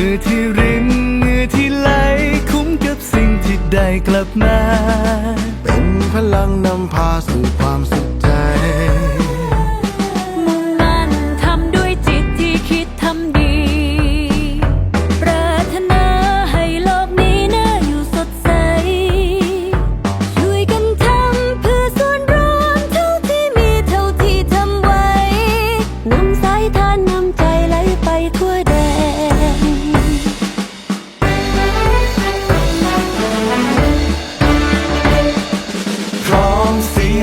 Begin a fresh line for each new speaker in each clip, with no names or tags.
มือที่รินมือที่ไหล คุ้มกับสิ่งที่ได้กลับมา
เป็นพลังนำพาสู่ความสุข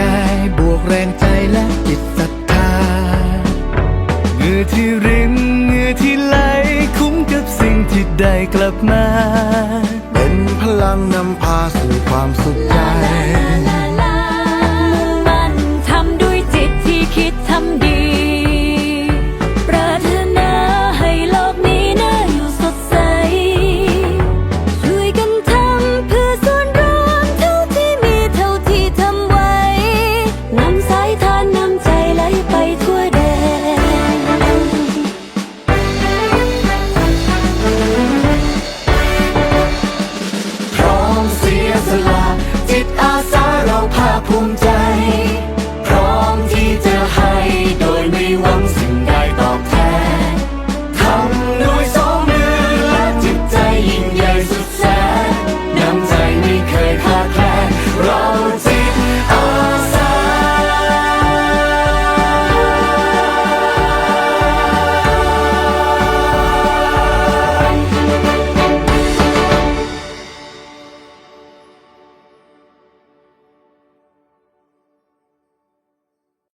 ย
มา
เป็นพลังนำพาสู่ความสุขใจ